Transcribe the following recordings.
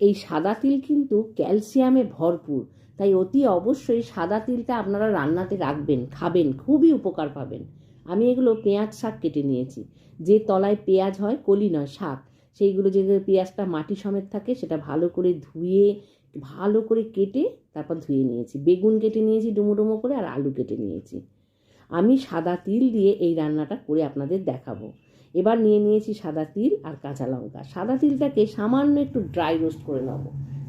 এই সাদা তিল কিন্তু ক্যালসিয়ামে ভরপুর। তাই অতি অবশ্যই সাদা তিলটা আপনারা রান্নাতে রাখবেন, খাবেন, খুবই উপকার পাবেন। আমি এগুলো পেঁয়াজ শাক কেটে নিয়েছি। যে তলায় পেঁয়াজ হয়, কলি নয়, শাক। সেইগুলো যে পেঁয়াজটা মাটি সমেত থাকে, সেটা ভালো করে ধুয়ে, ভালো করে কেটে তারপর ধুয়ে নিয়েছি। বেগুন কেটে নিয়েছি ডুমো ডুমো করে আর আলু কেটে নিয়েছি। আমি সাদা তিল দিয়ে এই রান্নাটা করে আপনাদের দেখাবো। এবার নিয়ে নিয়েছি সাদা তিল আর কাঁচা লঙ্কা। সাদা তিলটাকে সামান্য একটু ড্রাই রোস্ট করে নেব।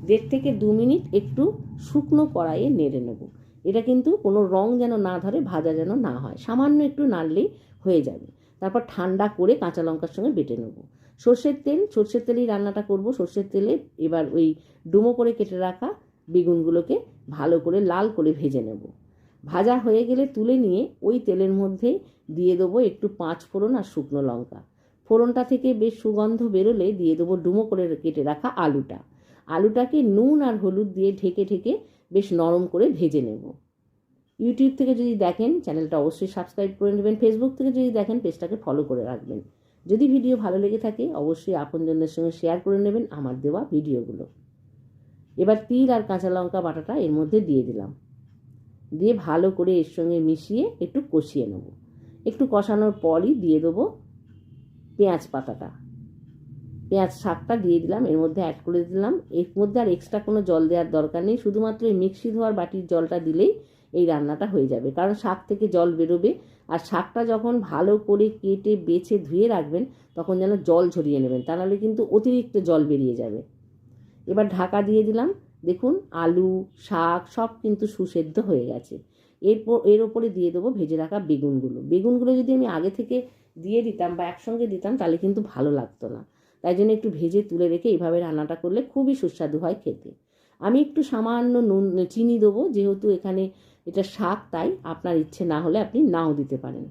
দেড় থেকে দু মিনিট একটু শুকনো কড়াইয়ে নেড়ে নেব। এটা কিন্তু কোনো রং যেন না ধরে, ভাজা যেন না হয়। সামান্য একটু নাড়লেই হয়ে যাবে। তারপর ঠান্ডা করে কাঁচা লঙ্কার সঙ্গে বেটে নেব। সর্ষের তেল, সর্ষের তেলেই রান্নাটা করব। সর্ষের তেলে এবার ওই ডুমো করে কেটে রাখা বেগুনগুলোকে ভালো করে লাল করে ভেজে নেব। ভাজা হয়ে গেলে তুলে নিয়ে ওই তেলের মধ্যে দিয়ে দেবো একটু পাঁচ ফোড়ন আর শুকনো লঙ্কা। ফোড়নটা থেকে বেশ সুগন্ধ বেরোলে দিয়ে দেবো ডুমো করে কেটে রাখা আলুটা। আলুটাকে নুন আর হলুদ দিয়ে ঢেকে ঢেকে বেশ নরম করে ভেজে নেব। ইউটিউব থেকে যদি দেখেন, চ্যানেলটা অবশ্যই সাবস্ক্রাইব করে নেবেন। ফেসবুক থেকে যদি দেখেন, পেজটাকে ফলো করে রাখবেন। যদি ভিডিও ভালো লেগে থাকে, অবশ্যই আপনজনদের সঙ্গে শেয়ার করে নেবেন আমার দেওয়া ভিডিওগুলো। এবার তিল আর কাঁচা লঙ্কা বাটাটা এর মধ্যে দিয়ে দিলাম। দিয়ে ভালো করে এর সঙ্গে মিশিয়ে একটু কষিয়ে নেব। একটু কষানোর পরই দিয়ে দেবো পেঁয়াজ পাতাটা। পেঁয়াজ শাকটা দিয়ে দিলাম, এর মধ্যে অ্যাড করে দিলাম। এর মধ্যে আর এক্সট্রা কোনো জল দেওয়ার দরকার নেই, শুধুমাত্র এই মিক্সি ধোয়ার বাটির জলটা দিলেই এই রান্নাটা হয়ে যাবে। কারণ শাক থেকে জল বেরোবে, আর শাকটা যখন ভালো করে কেটে, বেছে, ধুয়ে রাখবেন, তখন যেন জল ঝরিয়ে নেবেন, তা নাহলে কিন্তু অতিরিক্ত জল বেরিয়ে যাবে। এবার ঢাকা দিয়ে দিলাম। দেখুন, আলু, শাক সব কিন্তু সুসেদ্ধ হয়ে গেছে। এরপর, এর ওপরে দিয়ে দেবো ভেজে রাখা বেগুনগুলো। বেগুনগুলো যদি আমি আগে থেকে দিয়ে দিতাম বা একসঙ্গে দিতাম, তাহলে কিন্তু ভালো লাগতো না। তাই জন্য একটু ভেজে তুলে রেখে এইভাবে রান্নাটা করলে খুবই সুস্বাদু হয় খেতে। আমি একটু সামান্য নুন, চিনি দেবো, যেহেতু এখানে এটা শাক, তাই আপনার ইচ্ছে না হলে আপনি নাও দিতে পারেন।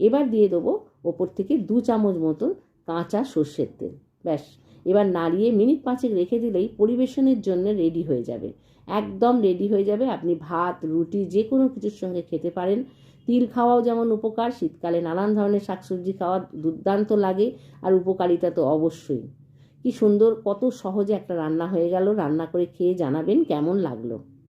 এবার দিয়ে দেবো ওপর থেকে দু চামচ মতন কাঁচা সর্ষের তেল। ব্যাস এবার নাড়িয়ে মিনিট পাঁচেক রেখে দিলেই পরিবেশনের জন্য রেডি হয়ে যাবে। একদম রেডি হয়ে যাবে। আপনি ভাত, রুটি, যে কোনো কিছুর সঙ্গে খেতে পারেন। তিল খাওয়াও যেমন উপকার, শীতকালে নানান ধরনের শাকসবজি খাওয়া দুর্দান্ত লাগে আর উপকারিতা তো অবশ্যই। কি সুন্দর, কত সহজে একটা রান্না হয়ে গেল। রান্না করে খেয়ে জানাবেন কেমন লাগল।